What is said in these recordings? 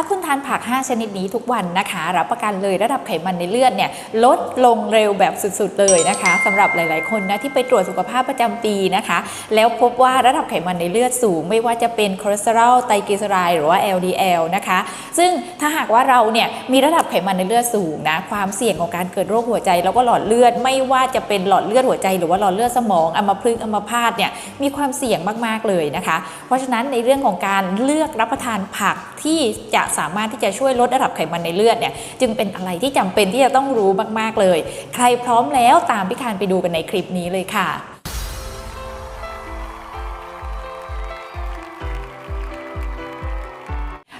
ถ้าคุณทานผัก 5 ชนิดนี้ทุกวันนะคะ รับประกันเลยระดับไขมันในเลือดเนี่ยลดลงเร็วแบบสุดๆเลยนะคะสำหรับหลายๆคนนะที่ไปตรวจสุขภาพประจำปีนะคะ แล้วพบว่าระดับไขมันในเลือดสูง ไม่ว่าจะเป็นคอเลสเตอรอลไตรกลีเซอไรด์หรือว่า LDL นะคะ ซึ่งถ้าหากว่าเราเนี่ยมีระดับไขมันในเลือดสูงนะความเสี่ยงของการเกิดโรคหัวใจ แล้วก็หลอดเลือดไม่ว่าจะเป็นหลอดเลือดหัวใจ หรือว่าหลอดเลือดสมองอัมพฤกษ์อัมพาตเนี่ยมีความเสี่ยงมากๆเลยนะคะ เพราะฉะนั้นในเรื่องของการเลือกรับประทานผักที่จะสามารถที่จะช่วยลดระดับไขมันในเลือดเนี่ยจึงเป็นอะไรที่จำเป็นที่จะต้องรู้มาก ๆ เลย ใครพร้อมแล้วตามพี่คานไปดูกันในคลิปนี้เลยค่ะ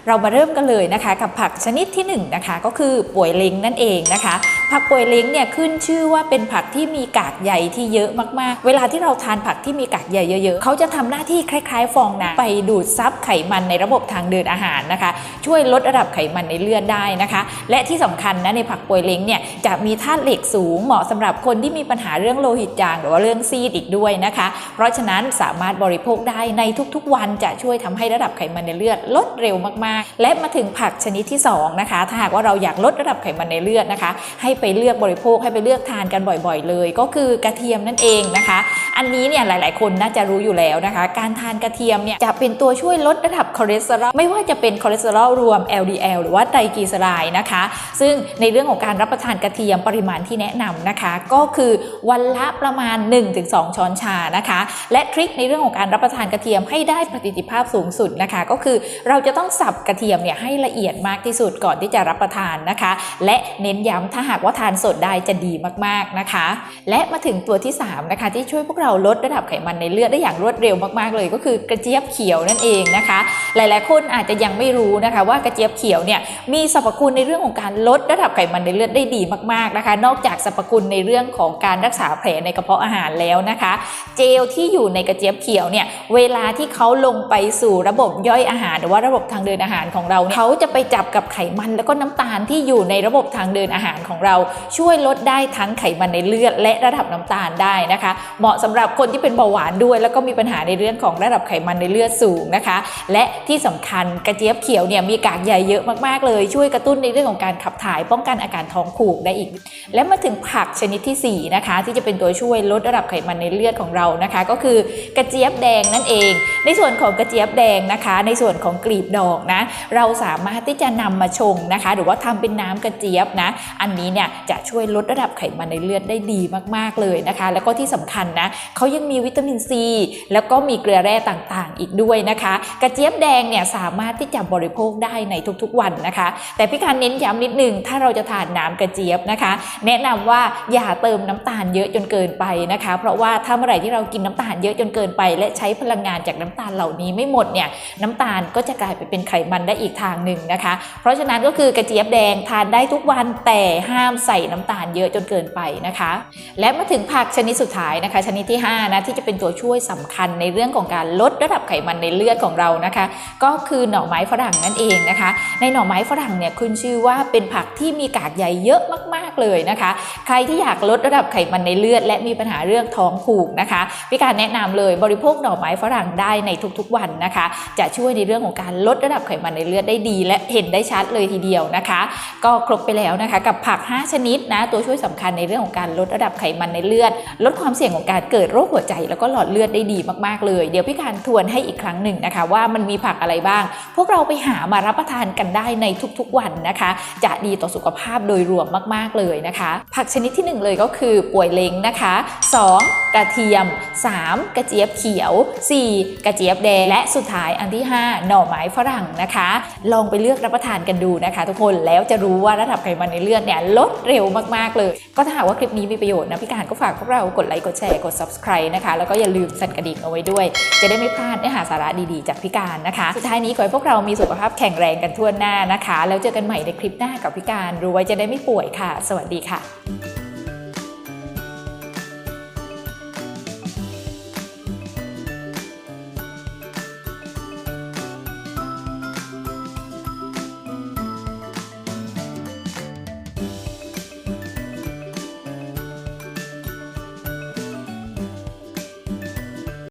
เรามาเริ่มกันเลยนะคะ กับผักชนิดที่1นงนะคะก็คือป่วยเล้งนั่นเองนะคะ ผักป่วยเล้งเนี่ยขึ้นชื่อว่าเป็นผักที่มีกากใยที่เยอะมากๆ เวลาที่เราทานผักที่มีกากใยเยอะๆเขาจะทำหน้าที่คล้าย ๆ ฟองน้ำไปดูดซับไขมันในระบบทางเดินอาหารนะคะ ช่วยลดระดับไขมันในเลือดได้นะคะ และที่สำคัญนะในผักป่วยเล้งเนี่ยจะมีธาตุเหล็กสูงเหมาะสำหรับคนที่มีปัญหาเรื่องโลหิตจางหรือว่าเรื่องซีดอีกด้วยนะคะ เพราะฉะนั้นสามารถบริโภคได้ในทุกๆ วันจะช่วยทำให้ระดับไขมันในเลือดลดเร็วมากๆและมาถึงผักชนิดที่สองนะคะถ้าหากว่าเราอยากลดระดับไขมันในเลือดนะคะ ให้ไปเลือกบริโภคให้ไปเลือกทานกันบ่อยๆ เลย ก็คือกระเทียมนั่นเองนะคะ อันนี้เนี่ยหลายๆ คนน่าจะรู้อยู่แล้วนะคะ การทานกระเทียมเนี่ยจะเป็นตัวช่วยลดระดับคอเลสเตอรอลไม่ว่าจะเป็นคอเลสเตอรอลรวม LDL หรือว่าไตรกลีเซอไรด์นะคะ ซึ่งในเรื่องของการรับประทานกระเทียมปริมาณที่แนะนำนะคะ ก็คือวันละประมาณ 1-2 ช้อนชานะคะ และทริคในเรื่องของการรับประทานกระเทียมให้ได้ประสิทธิภาพสูงสุดนะคะ ก็คือเราจะต้องสับกระเทียมเนี่ยให้ละเอียดมากที่สุดก่อนที่จะรับประทานนะคะ และเน้นย้ำถ้าหากว่าทานสดได้จะดีมากๆนะคะ และมาถึงตัวที่3นะคะที่ช่วยพวกเราลดระดับไขมันในเลือดได้อย่างรวดเร็วมากๆเลย ก็คือกระเจี๊ยบเขียวนั่นเองนะคะ หลายๆ คนอาจจะยังไม่รู้นะคะ ว่ากระเจี๊ยบเขียวเนี่ยมีสรรพคุณในเรื่องของการลดระดับไขมันในเลือดได้ดีมากๆนะคะ นอกจากสรรพคุณในเรื่องของการรักษาแผลในกระเพาะอาหารแล้วนะคะ เจลที่อยู่ในกระเจี๊ยบเขียวเนี่ยเวลาที่เขาลงไปสู่ระบบย่อยอาหาร หรือว่าระบบทางเดินอาหารของเราเขาจะไปจับกับไขมันแล้วก็น้ำตาลที่อยู่ในระบบทางเดินอาหารของเรา ช่วยลดได้ทั้งไขมันในเลือด และระดับน้ำตาลได้นะคะ เหมาะสำหรับคนที่เป็นเบาหวานด้วย แล้วก็มีปัญหาในเรื่องของระดับไขมันในเลือดสูงนะคะ และที่สำคัญกระเจี๊ยบเขียวเนี่ยมีกากใยเยอะมากๆเลย ช่วยกระตุ้นในเรื่องของการขับถ่ายป้องกันอาการท้องผูกได้อีก และมาถึงผักชนิดที่4นะคะที่จะเป็นตัวช่วยลดระดับไขมันในเลือดของเรานะคะ ก็คือกระเจี๊ยบแดงนั่นเอง ในส่วนของกระเจี๊ยบแดงนะคะ ในส่วนของกลีบดอกนะเราสามารถที่จะนำมาชงนะคะ หรือว่าทำเป็นน้ำกระเจี๊ยบนะ อันนี้เนี่ยจะช่วยลดระดับไขมันในเลือดได้ดีมากๆเลยนะคะ แล้วก็ที่สำคัญนะเขายังมีวิตามินซีแล้วก็มีเกลือแร่ต่างๆ อีกด้วยนะคะ กระเจี๊ยบแดงเนี่ยสามารถที่จะบริโภคได้ในทุกๆวันนะคะ แต่พี่การเน้นย้ำนิดนึงถ้าเราจะทานน้ำกระเจี๊ยบนะคะ แนะนำว่าอย่าเติมน้ำตาลเยอะจนเกินไปนะคะ เพราะว่าถ้าเมื่อไหร่ที่เรากินน้ำตาลเยอะจนเกินไป และใช้พลังงานจากน้ำตาลเหล่านี้ไม่หมดเนี่ยน้ำตาลก็จะกลายไปเป็นไขมันได้อีกทางหนึ่งนะคะ เพราะฉะนั้นก็คือกระเจี๊ยบแดงทานได้ทุกวันแต่ห้ามใส่น้ำตาลเยอะจนเกินไปนะคะ และมาถึงผักชนิดสุดท้ายนะคะ ชนิดที่5นะที่จะเป็นตัวช่วยสำคัญในเรื่องของการลดระดับ ไขมันในเลือดของเรานะคะ ก็คือหน่อไม้ฝรั่งนั่นเองนะคะ ในหน่อไม้ฝรั่งเนี่ยขึ้นชื่อว่าเป็นผักที่มีกากใยเยอะมากๆเลยนะคะ ใครที่อยากลดระดับไขมันในเลือด และมีปัญหาเรื่องท้องผูกนะคะพี่การแนะนำเลยบริโภคหน่อไม้ฝรั่งได้ในทุกๆวันนะคะ จะช่วยในเรื่องของการลดระดับไขมันในเลือดได้ดี และเห็นได้ชัดเลยทีเดียวนะคะ ก็ครบไปแล้วนะคะกับผัก 5 ชนิดนะตัวช่วยสำคัญในเรื่องของการลดระดับไขมันในเลือด ลดความเสี่ยงของการเกิดโรคหัวใจ แล้วก็หลอดเลือดได้ดีมากๆเลย เดี๋ยวพี่การทวนให้อีกครั้งหนึ่งนะคะ ว่ามันมีผักอะไรบ้าง พวกเราไปหามารับประทานกันได้ในทุกๆวันนะคะ จะดีต่อสุขภาพโดยรวมมากๆเลยนะคะ ผักชนิดที่หนึ่งเลยก็คือป่วยเล้งนะคะ 2. กระเทียม 3. กระเจี๊ยบเขียว 4. กระเจี๊ยบแดงและสุดท้ายอันที่ 5 หน่อไม้ฝรั่งนะคะ ลองไปเลือกรับประทานกันดูนะคะ ทุกคนแล้วจะรู้ว่าระดับไขมันในเลือดเนี่ยลดเร็วมากๆเลย ก็ถ้าหากว่าคลิปนี้มีประโยชน์นะพี่การก็ฝากพวกเรากดไลค์กดแชร์กด subscribe นะคะ แล้วก็อย่าลืมสั่นกระดิ่งเอาไว้ด้วย จะได้ไม่พลาดเนื้อหาสาระดีๆ จากพี่การนะคะ สุดท้ายนี้ขอให้พวกเรามีสุขภาพแข็งแรงกันทั่วหน้านะคะ แล้วเจอกันใหม่ในคลิปหน้ากับพี่การรู้ไว้จะได้ไม่ป่วยค่ะ สวัสดีค่ะ